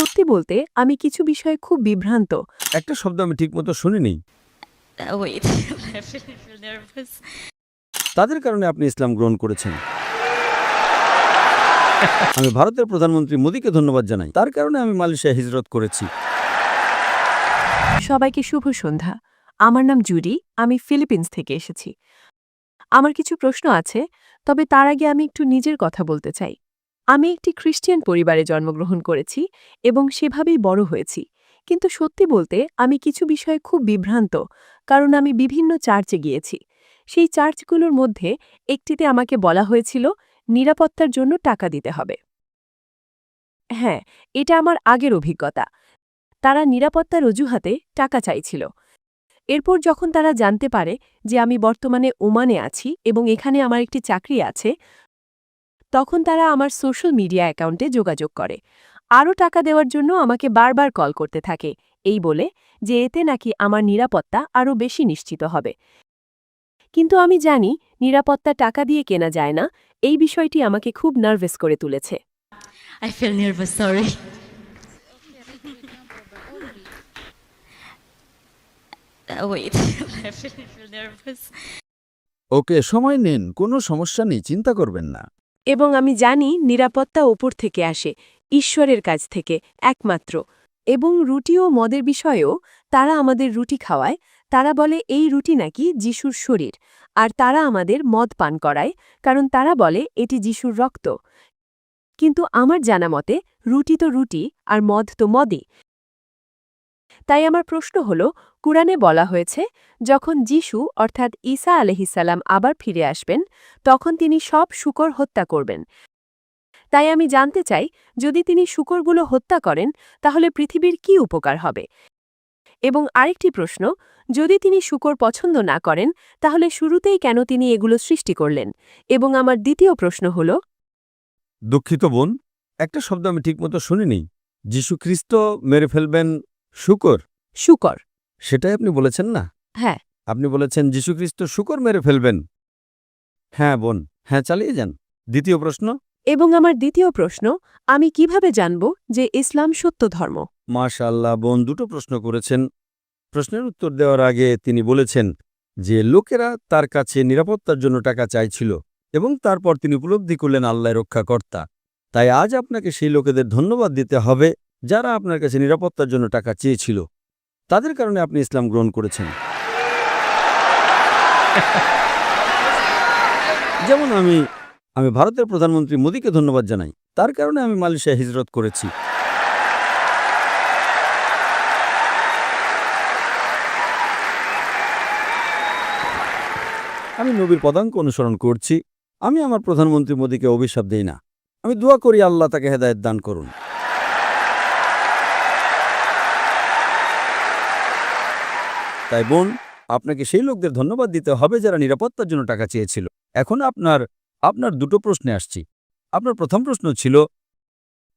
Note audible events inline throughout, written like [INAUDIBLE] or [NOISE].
সত্যি বলতে আমি কিছু বিষয়ে খুব বিভ্রান্ত। একটা শব্দ আমি ঠিকমতো শুনিনি. [LAUGHS] তাদের কারণে আপনি ইসলাম গ্রহণ করেছেন। আমি ভারতের প্রধানমন্ত্রী মোদীকে ধন্যবাদ জানাই। তার কারণে আমি মালয়েশিয়া হিজরত করেছি। সবাইকে শুভ সন্ধ্যা। আমার নাম জুডি আমি ফিলিপিন্স থেকে এসেছি। আমার কিছু প্রশ্ন আছে তবে তার আগে আমি একটু নিজের কথা বলতে চাই। আমি একটি খ্রিস্টিয়ান পরিবারে জন্মগ্রহণ করেছি এবং সেভাবেই বড় হয়েছি। কিন্তু সত্যি বলতে আমি কিছু বিষয়ে খুব বিভ্রান্ত, কারণ আমি বিভিন্ন চার্চে গিয়েছি। সেই চার্চগুলোর মধ্যে একটিতে আমাকে বলা হয়েছিল, নিরাপত্তার জন্য টাকা দিতে হবে। হ্যাঁ এটা আমার আগের অভিজ্ঞতা। তারা নিরাপত্তার অজুহাতে টাকা চাইছিল। এরপর যখন তারা জানতে পারে যে আমি বর্তমানে ওমানে আছি এবং এখানে আমার একটি চাকরি আছে তখন তারা আমার সোশ্যাল মিডিয়া অ্যাকাউন্টে যোগাযোগ করে। আরও টাকা দেওয়ার জন্য আমাকে বারবার কল করতে থাকে এই বলে যে এতে নাকি আমার নিরাপত্তা আরও বেশি নিশ্চিত হবে। কিন্তু আমি জানি নিরাপত্তা টাকা দিয়ে কেনা যায় না এই বিষয়টি আমাকে খুব নার্ভাস করে তুলেছে। I feel nervous, sorry. Uh, wait, [LAUGHS] I feel, feel nervous. ওকে সময় নিন কোনো সমস্যা নেই চিন্তা করবেন না। এবং আমি জানি নিরাপত্তা ওপর থেকে আসে, ঈশ্বরের কাছ থেকে, একমাত্র। এবং রুটি ও মদের বিষয়েও তারা আমাদের রুটি খাওয়ায়, তারা বলে এই রুটি নাকি যিশুর শরীর, আর তারা আমাদের মদ পান করায়, কারণ তারা বলে এটি যিশুর রক্ত। কিন্তু আমার জানা মতে রুটি তো রুটি, আর মদ তো মদই। তাই আমার প্রশ্ন হল, কুরআনে বলা হয়েছে, যখন যিশু অর্থাৎ ঈসা আলহিসাল্লাম আবার ফিরে আসবেন, তখন তিনি সব শুকর হত্যা করবেন। তাই আমি জানতে চাই, যদি তিনি শুকরগুলো হত্যা করেন, তাহলে পৃথিবীর কি উপকার হবে? এবং আরেকটি প্রশ্ন, যদি তিনি শুকর পছন্দ না করেন, তাহলে শুরুতেই কেন তিনি এগুলো সৃষ্টি করলেন? এবং আমার দ্বিতীয় প্রশ্ন হল, দুঃখিত বোন, একটা শব্দ আমি ঠিকমতো শুনিনি। যীশু খ্রিস্ট মেরে ফেলবেন শুকর? শুকর। সেটাই আপনি বলেছেন না? হ্যাঁ। আপনি বলেছেন যীশুখ্রিস্ট শুকর মেরে ফেলবেন। হ্যাঁ বোন। হ্যাঁ চালিয়ে যান। দ্বিতীয় প্রশ্ন? এবং আমার দ্বিতীয় প্রশ্ন আমি কীভাবে জানব যে ইসলাম সত্য ধর্ম? মাশাল্লাহ বোন দুটো প্রশ্ন করেছেন। প্রশ্নের উত্তর দেওয়ার আগে তিনি বলেছেন যে লোকেরা তার কাছে নিরাপত্তার জন্য টাকা চাইছিল এবং তারপর তিনি উপলব্ধি করলেন আল্লাহ রক্ষাকর্তা। তাই আজ আপনাকে সেই লোকেদের ধন্যবাদ দিতে হবে যারা আপনার কাছে নিরাপত্তার জন্য টাকা চেয়েছিল, তাদের কারণে আপনি ইসলাম গ্রহণ করেছেন। যেমন আমি আমি ভারতের প্রধানমন্ত্রী মোদীকে ধন্যবাদ জানাই। তার কারণে আমি মালয়েশিয়া হিজরত করেছি। আমি নবীর পদাঙ্ক অনুসরণ করছি। আমি আমার প্রধানমন্ত্রী মোদীকে অভিশাপ দিই না। আমি দোয়া করি আল্লাহ তাকে হেদায়ত দান করুন। তাই বোন, আপনাকে সেই লোকদের ধন্যবাদ দিতে হবে যারা নিরাপত্তার জন্য টাকা চেয়েছিল। এখন আপনার আপনার দুটো প্রশ্নে আসছি। আপনার প্রথম প্রশ্ন ছিল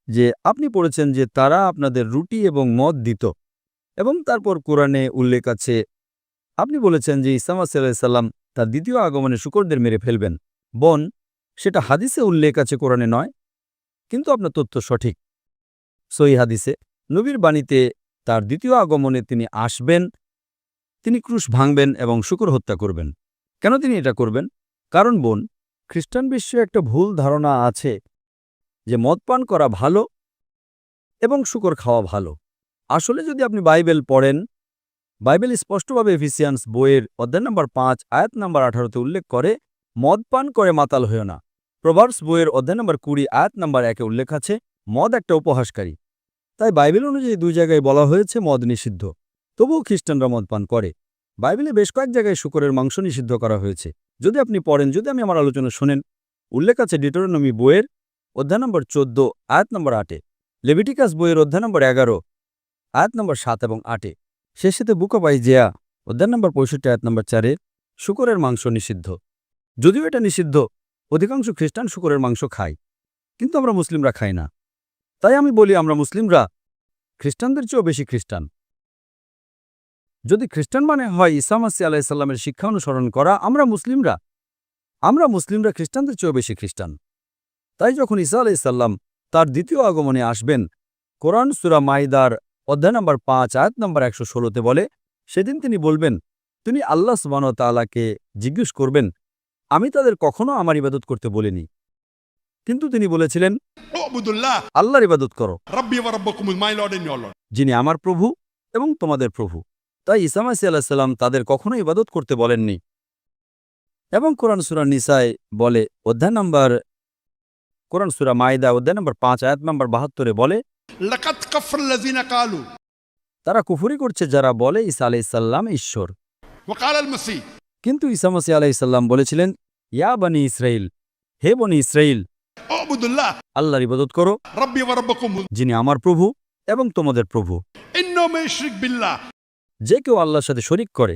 যে, আপনি পড়েছেন যে তারা আপনাদের রুটি এবং মদ দিত এবং তারপর কোরআনে উল্লেখ আছে, আপনি বলেছেন যে ইসামা সাল্লাম তার দ্বিতীয় আগমনে শুকরদের মেরে ফেলবেন। বন, সেটা হাদিসে উল্লেখ আছে, কোরআনে নয়, কিন্তু আপনার তথ্য সঠিক। সই হাদিসে নবীর বাণীতে তার দ্বিতীয় আগমনে তিনি আসবেন তিনি ক্রুশ ভাঙবেন এবং শুকর হত্যা করবেন। কেন তিনি এটা করবেন? কারণ বোন, খ্রিস্টান বিশ্বে একটা ভুল ধারণা আছে যে মদ পান করা ভালো এবং শুকর খাওয়া ভালো। আসলে যদি আপনি বাইবেল পড়েন, বাইবেল স্পষ্টভাবে এফিসিয়ান্স বইয়ের অধ্যায় নম্বর পাঁচ, আয়াত নম্বর আঠারোতে উল্লেখ করে, মদ পান করে মাতাল হয়েও না। প্রভার্স বইয়ের অধ্যায় নম্বর কুড়ি, আয়াত নম্বর একে উল্লেখ আছে, মদ একটা উপহাসকারী। তাই বাইবেল অনুযায়ী দুই জায়গায় বলা হয়েছে মদ নিষিদ্ধ। তবুও খ্রিস্টানরা মদপান করে। বাইবেলে বেশ কয়েক জায়গায় শুকরের মাংস নিষিদ্ধ করা হয়েছে। যদি আপনি পড়েন, যদি আমি আমার আলোচনা শোনেন, উল্লেখ আছে ডিটোরনমি বইয়ের অধ্যায় নম্বর চোদ্দ, আয়াত নম্বর আটে, লেভিটিকাস বইয়ের অধ্যায় নম্বর এগারো, আয়াত নম্বর সাত এবং আটে। শেষেতে বুক অব আইজিয়া, অধ্যায় নম্বর পঁয়ষট্টি, আয়াত নম্বর চারে, শুকরের মাংস নিষিদ্ধ। যদিও এটা নিষিদ্ধ, অধিকাংশ খ্রিস্টান শুকরের মাংস খায়, কিন্তু আমরা মুসলিমরা খাই না। তাই আমি বলি, আমরা মুসলিমরা খ্রিস্টানদের চেয়েও বেশি খ্রিস্টান। যদি খ্রিস্টান মানে হয় ইসামাসি আলাইসাল্লামের শিক্ষা অনুসরণ করা আমরা মুসলিমরা। আমরা মুসলিমরা খ্রিস্টানদের চেয়েও বেশি খ্রিস্টান। তাই যখন ইসা আলাইসাল্লাম তার দ্বিতীয় আগমনে আসবেন কোরআন সুরা মাইদার অধ্যায় নম্বর পাঁচ আয়াত নম্বর একশো ষোলোতে বলে সেদিন তিনি বলবেন তিনি আল্লাহ সুবানতালাকে জিজ্ঞেস করবেন আমি তাদের কখনো আমার ইবাদত করতে বলিনি। কিন্তু তিনি বলেছিলেন আল্লাহর ইবাদত করো। যিনি আমার প্রভু এবং তোমাদের প্রভু। তাই ইসামাসি আল্লাহ সাল্লাম তাদের কখনো ইবাদত করতে বলেননি। এবং কোরআন সুরা নিসায় বলে অধ্যায় নম্বর কোরআন সুরা মায়দা অধ্যায় নম্বর পাঁচ আয়াত নম্বর বাহাত্তরে বলে তারা কুফুরি করছে যারা বলে ইসা আলাইসাল্লাম ঈশ্বর। কিন্তু ইসামাসি আলাইসাল্লাম বলেছিলেন ইয়া বানি ইসরাইল হে বনি ইসরাইল আল্লাহর ইবাদত করো। যিনি আমার প্রভু এবং তোমাদের প্রভু। যে কেউ আল্লাহর সাথে শরিক করে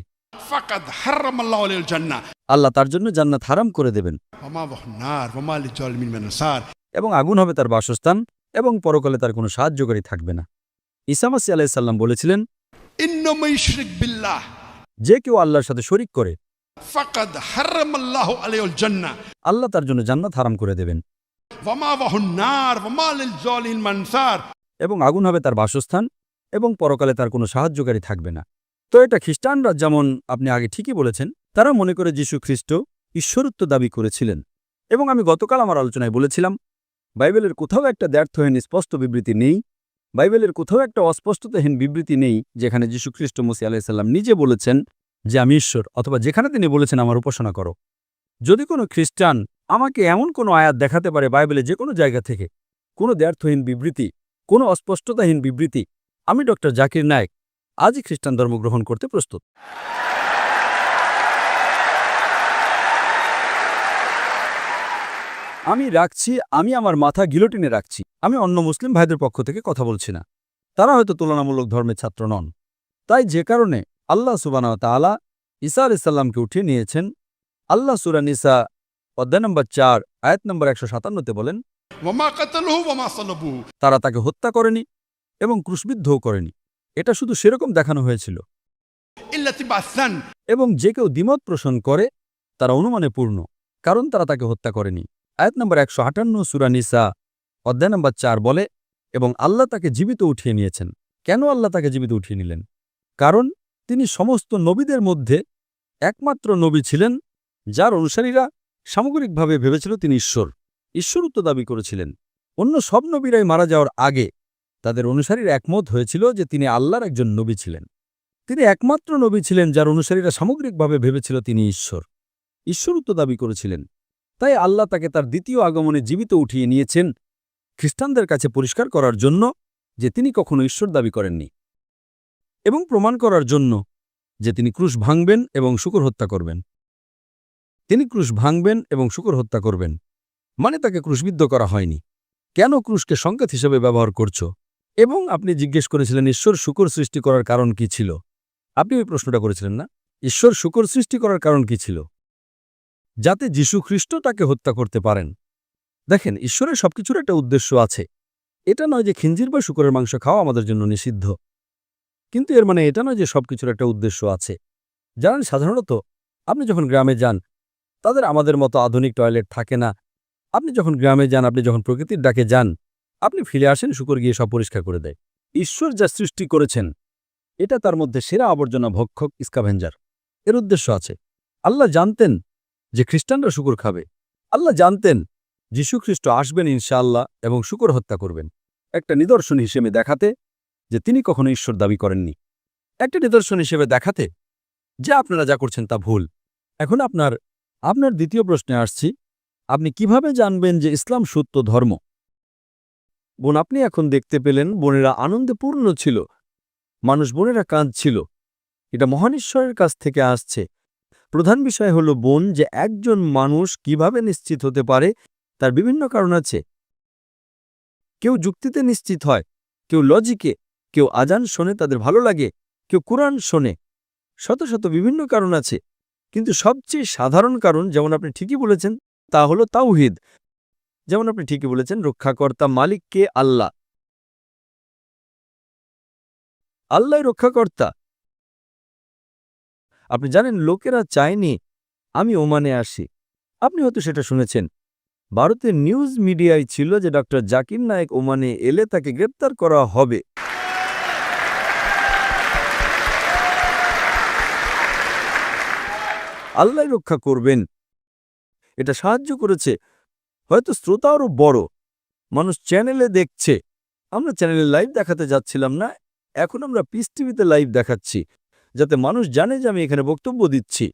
আল্লাহ তার জন্য জান্নাত হারাম করে দেবেন। এবং আগুন হবে তার বাসস্থান এবং পরকালে তার কোনো সাহায্যকারী থাকবে না। ইসামাসি আলাইসাল্লাম বলেছিলেন যে কেউ আল্লাহর সাথে শরিক করে আল্লাহ তার জন্য জান্নাত হারাম করে দেবেন। এবং আগুন হবে তার বাসস্থান এবং পরকালে তার কোনো সাহায্যকারী থাকবে না। তো এটা খ্রিস্টানরা যেমন আপনি আগে ঠিকই বলেছেন, তারা মনে করে যীশু খ্রিস্ট ঈশ্বরত্ব দাবি করেছিলেন। এবং আমি গতকাল আমার আলোচনায় বলেছিলাম, বাইবেলের কোথাও একটা দ্ব্যর্থহীন স্পষ্ট বিবৃতি নেই, বাইবেলের কোথাও একটা অস্পষ্টতাহীন বিবৃতি নেই, যেখানে যীশু খ্রিস্ট মুসি আলাইসাল্লাম নিজে বলেছেন যে, আমি ঈশ্বর অথবা যেখানে তিনি বলেছেন, আমার উপাসনা করো যদি কোনো খ্রিস্টান আমাকে এমন কোনো আয়াত দেখাতে পারে বাইবেলে যে কোনো জায়গা থেকে, কোনো দ্ব্যর্থহীন বিবৃতি, কোনো অস্পষ্টতাহীন বিবৃতি, আমি ডক্টর জাকির নায়েক আজই খ্রিস্টান ধর্ম গ্রহণ করতে প্রস্তুত। আমি রাখছি আমি আমার মাথা গিলোটিনে রাখছি আমি অন্য মুসলিম ভাইদের পক্ষ থেকে কথা বলছি না। তারা হয়তো তুলনামূলক ধর্মের ছাত্র নন। তাই যে কারণে আল্লাহ সুবানা তালা ইসা আলাইসাল্লামকে উঠিয়ে নিয়েছেন। আল্লাহ সুরানিসা অধ্যায় নম্বর চার আয়াত নম্বর একশো সাতান্নতে বলেন তারা তাকে হত্যা করেনি এবং ক্রুশবিদ্ধও করেনি। এটা শুধু সেরকম দেখানো হয়েছিল। এবং যে কেউ দ্বিমত পোষণ করে তারা অনুমানে পূর্ণ কারণ তারা তাকে হত্যা করেনি। আয়াত নম্বর একশো আটান্ন সুরানিসা অধ্যায় নম্বর চার বলে এবং আল্লাহ তাকে জীবিত উঠিয়ে নিয়েছেন। কেন আল্লাহ তাকে জীবিত উঠিয়ে নিলেন? কারণ তিনি সমস্ত নবীদের মধ্যে একমাত্র নবী ছিলেন যার অনুসারীরা সামগ্রিকভাবে ভেবেছিল তিনি ঈশ্বর। ঈশ্বরত্ব দাবি করেছিলেন। অন্য সব নবীরাই মারা যাওয়ার আগে তাদের অনুসারীর একমত হয়েছিল যে তিনি আল্লাহর একজন নবী ছিলেন। তিনি একমাত্র নবী ছিলেন যার অনুসারীরা সামগ্রিকভাবে ভেবেছিল তিনি ঈশ্বর। ঈশ্বরত্ব দাবি করেছিলেন। তাই আল্লাহ তাকে তার দ্বিতীয় আগমনে জীবিত উঠিয়ে নিয়েছেন খ্রিস্টানদের কাছে পরিষ্কার করার জন্য যে তিনি কখনো ঈশ্বর দাবি করেননি এবং প্রমাণ করার জন্য যে তিনি ক্রুশ ভাঙবেন এবং শুকর হত্যা করবেন। তিনি ক্রুশ ভাঙবেন এবং শুকর হত্যা করবেন। মানে তাকে ক্রুশবিদ্ধ করা হয়নি। কেন ক্রুশকে সংকেত হিসেবে ব্যবহার করছ? এবং আপনি জিজ্ঞেস করেছিলেন, ঈশ্বর শুকর সৃষ্টি করার কারণ কি ছিল? আপনি ওই প্রশ্নটা করেছিলেন না। ঈশ্বর শুকর সৃষ্টি করার কারণ কি ছিল? যাতে যীশু খ্রিস্ট তাকে হত্যা করতে পারেন। দেখেন, ঈশ্বরের সবকিছুর একটা উদ্দেশ্য আছে। এটা নয় যে খিঞ্জির বা শুকরের মাংস খাওয়া আমাদের জন্য নিষিদ্ধ। কিন্তু এর মানে এটা নয় যে সবকিছুর একটা উদ্দেশ্য আছে। জানেন, সাধারণত আপনি যখন গ্রামে যান, তাদের আমাদের মতো আধুনিক টয়লেট থাকে না। আপনি যখন গ্রামে যান, আপনি যখন প্রকৃতির ডাকে যান আপনি ফিরে আসেন, শুকর গিয়ে সব পরিষ্কার করে দেয়। ঈশ্বর যা সৃষ্টি করেছেন, এটা তার মধ্যে সেরা আবর্জনা ভক্ষক ইস্কাভেঞ্জার এর উদ্দেশ্য আছে, আল্লাহ জানতেন যে খ্রিস্টানরা শুকুর খাবে। আল্লাহ জানতেন যীশুখ্রিস্ট আসবেন ইনশাআল্লাহ এবং শুকর হত্যা করবেন। একটা নিদর্শন হিসেবে দেখাতে যে তিনি কখনো ঈশ্বর দাবি করেননি। একটা নিদর্শন হিসেবে দেখাতে যে আপনারা যা করছেন তা ভুল। এখন আপনার আপনার দ্বিতীয় প্রশ্নে আসছি, আপনি কীভাবে জানবেন যে ইসলাম সত্য ধর্ম? বোন, আপনি এখন দেখতে পেলেন বোনেরা আনন্দে পূর্ণ ছিল। মানুষ বোনেরা কাঁদছিল। এটা মহান ঈশ্বরের কাছ থেকে আসছে। প্রধান বিষয় হল বোন যে একজন মানুষ কীভাবে নিশ্চিত হতে পারে, তার বিভিন্ন কারণ আছে। কেউ যুক্তিতে নিশ্চিত হয়, কেউ লজিকে, কেউ আজান শোনে তাদের ভালো লাগে, কেউ কোরআন শোনে। শত শত বিভিন্ন কারণ আছে। কিন্তু সবচেয়ে সাধারণ কারণ, যেমন আপনি ঠিকই বলেছেন, তা হল তাওহিদ। যেমন আপনি ঠিকই বলেছেন, রক্ষাকর্তা মালিককে আল্লাহ। আল্লাহ রক্ষাকর্তা। আপনি জানেন, লোকেরা চায়নি, আমি ওমানে আসি। আপনি হয়তো সেটা শুনেছেন। ভারতের নিউজ মিডিয়ায় ছিল যে ডক্টর জাকির নায়েক ওমানে এলে তাকে গ্রেপ্তার করা হবে। আল্লাহ রক্ষা করবেন। এটা সাহায্য করেছে। হয়তো শ্রোতা আরও বড়। মানুষ চ্যানেলে দেখছে। আমরা চ্যানেলে লাইভ দেখাতে যাচ্ছিলাম না, এখন আমরা পিস টিভিতে লাইভ দেখাচ্ছি, যাতে মানুষ জানে যে আমি এখানে বক্তব্য দিচ্ছি।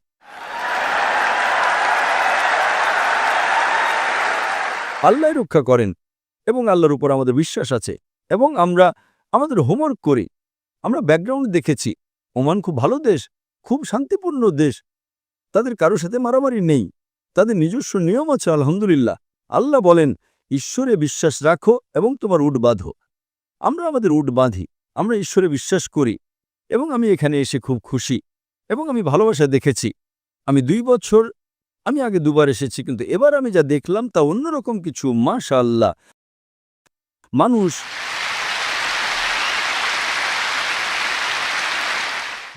আল্লাহ রক্ষা করেন এবং আল্লাহর উপর আমাদের বিশ্বাস আছে এবং আমরা আমাদের হোমওয়ার্ক করি। আমরা ব্যাকগ্রাউন্ড দেখেছি। ওমান খুব ভালো দেশ, খুব শান্তিপূর্ণ দেশ। তাদের কারোর সাথে মারামারি নেই। তাদের নিজস্ব নিয়ম আছে, আলহামদুলিল্লাহ। আল্লাহ বলেন, ঈশ্বরে বিশ্বাস রাখো এবং তোমার উট বাঁধো। আমরা আমাদের উট বাঁধি, আমরা ঈশ্বরে বিশ্বাস করি এবং আমি এখানে এসে খুব খুশি এবং আমি ভালোবাসা দেখেছি। আমি দুই বছর, আমি আগে দুবার এসেছি কিন্তু এবার আমি যা দেখলাম তা অন্যরকম কিছু মাশা আল্লাহ মানুষ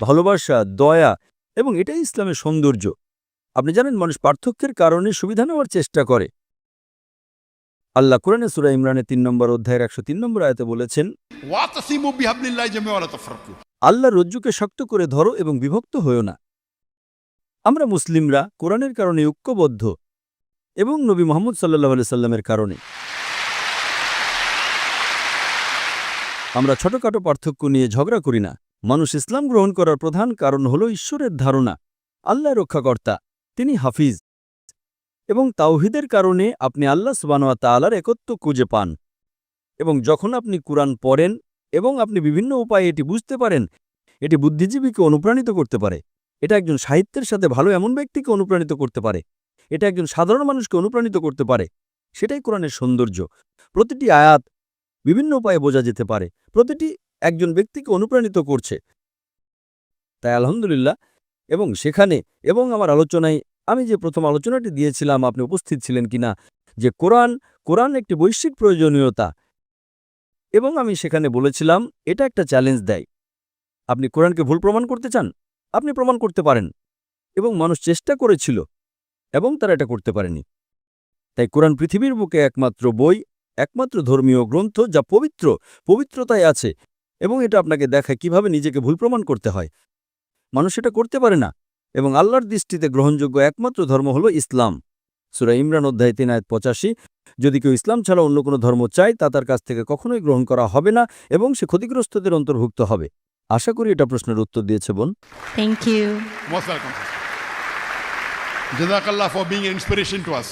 ভালোবাসা, দয়া এবং এটাই ইসলামের সৌন্দর্য। আপনি জানেন মানুষ পার্থক্যের কারণে সুবিধা নেওয়ার চেষ্টা করে। আল্লাহ কোরআনে সুরা ইমরানের তিন নম্বর অধ্যায়ের একশো তিন নম্বর আয়তে বলেছেন আল্লাহ রজ্জুকে শক্ত করে ধরো এবং বিভক্ত হয়েও না। আমরা মুসলিমরা কোরআনের কারণে ঐক্যবদ্ধ এবং নবী মোহাম্মদ সাল্লাহ সাল্লামের কারণে। আমরা ছোটখাটো পার্থক্য নিয়ে ঝগড়া করি না। মানুষ ইসলাম গ্রহণ করার প্রধান কারণ হল ঈশ্বরের ধারণা আল্লাহ রক্ষাকর্তা তিনি হাফিজ। এবং তাওহিদের কারণে আপনি আল্লাহ সুবানোয়া তালার একত্ব খুঁজে পান। এবং যখন আপনি কুরআন পড়েন এবং আপনি বিভিন্ন উপায়ে এটি বুঝতে পারেন, এটি বুদ্ধিজীবীকে অনুপ্রাণিত করতে পারে। এটা একজন সাহিত্যের সাথে ভালো এমন ব্যক্তিকে অনুপ্রাণিত করতে পারে। এটা একজন সাধারণ মানুষকে অনুপ্রাণিত করতে পারে। সেটাই কোরআনের সৌন্দর্য। প্রতিটি আয়াত বিভিন্ন উপায়ে বোঝা যেতে পারে। প্রতিটি একজন ব্যক্তিকে অনুপ্রাণিত করছে। তাই আলহামদুলিল্লাহ এবং সেখানে এবং আমার আলোচনায় আমি যে প্রথম আলোচনাটি দিয়েছিলাম, আপনি উপস্থিত ছিলেন কিনা? যে কোরআন কোরআন একটি বৈশ্বিক প্রয়োজনীয়তা। এবং আমি সেখানে বলেছিলাম, এটা একটা চ্যালেঞ্জ দেয়। আপনি কোরআনকে ভুল প্রমাণ করতে চান? আপনি প্রমাণ করতে পারেন। এবং মানুষ চেষ্টা করেছিল, এবং তারা এটা করতে পারেনি। তাই কোরআন পৃথিবীর বুকে একমাত্র বই, একমাত্র ধর্মীয় গ্রন্থ, যা পবিত্র, পবিত্রতায় আছে। এবং এটা আপনাকে দেখায় কীভাবে নিজেকে ভুল প্রমাণ করতে হয়। মানুষ এটা করতে পারে না। এবং আল্লাহর দৃষ্টিতে গ্রহণযোগ্য একমাত্র ধর্ম হল ইসলাম। সুরা ইমরান অধ্যায় তিন আয়াত পঁচাশি যদি কেউ ইসলাম ছাড়া অন্য কোনো ধর্ম চায় তা তার কাছ থেকে কখনোই গ্রহণ করা হবে না এবং সে ক্ষতিগ্রস্তদের অন্তর্ভুক্ত হবে। আশা করি এটা প্রশ্নের উত্তর দিয়েছে বোন। Thank you for being an inspiration to us.